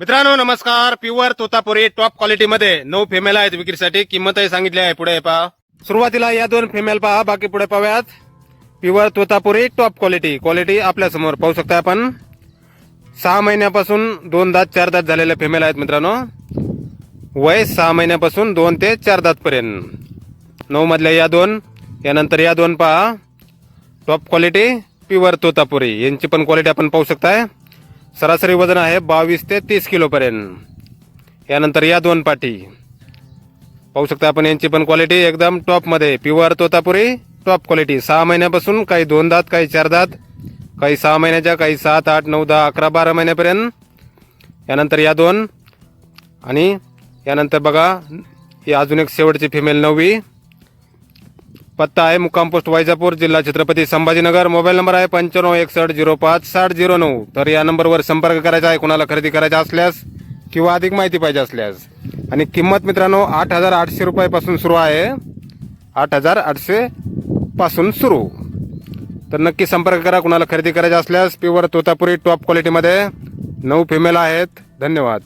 मित्रांनो नमस्कार. Pure Totapuri top क्वालिटीमध्ये नऊ फेमेल आहेत विक्रीसाठी. किंमतही सांगितली आहे. पुढे पहा. सुरुवातीला या दोन फेमेल पहा. बाकी पुढे पाहूयात. Pure Totapuri top quality quality आपल्यासमोर पाहू शकता आपण. सहा महिन्यापासून दोन दात चार दात झालेले फेमेल आहेत मित्रांनो. वय सहा महिन्यापासून दोन ते चार दातपर्यंत नऊ मधल्या या दोन यानंतर या दोन पहा. Top quality pure Totapuri. यांची पण क्वालिटी आपण पाहू शकताय. सरासरी वजन आहे बावीस ते तीस किलोपर्यंत यानंतर या दोन पाटी. पाहू शकता आपण यांची पण क्वालिटी एकदम टॉपमध्ये प्युअर तोतापुरी टॉप क्वालिटी सहा महिन्यापासून काही दोन दात काही चार दात काही सहा महिन्याच्या काही सात आठ नऊ दहा अकरा बारा महिन्यापर्यंत. यानंतर या दोन. आणि यानंतर बघा ही अजून एक शेवटची फिमेल नववी. पत्ता आहे मुक्काम पोस्ट वैजापूर जिल्हा छत्रपती संभाजीनगर. मोबाईल नंबर आहे पंच्याण्णव एकसष्ट झिरो पाच साठ झिरो नऊ. तर या नंबरवर संपर्क करायचा आहे कुणाला खरेदी करायचा असल्यास किंवा अधिक माहिती पाहिजे असल्यास. आणि किंमत मित्रांनो आठ हजार आठशे रुपयापासून सुरू आहे. आठ हजार आठशे पासून सुरू. तर नक्की संपर्क करा कुणाला खरेदी करायचा असल्यास. प्युअर तोतापुरी टॉप क्वालिटीमध्ये. नऊ फिमेल आहेत. धन्यवाद.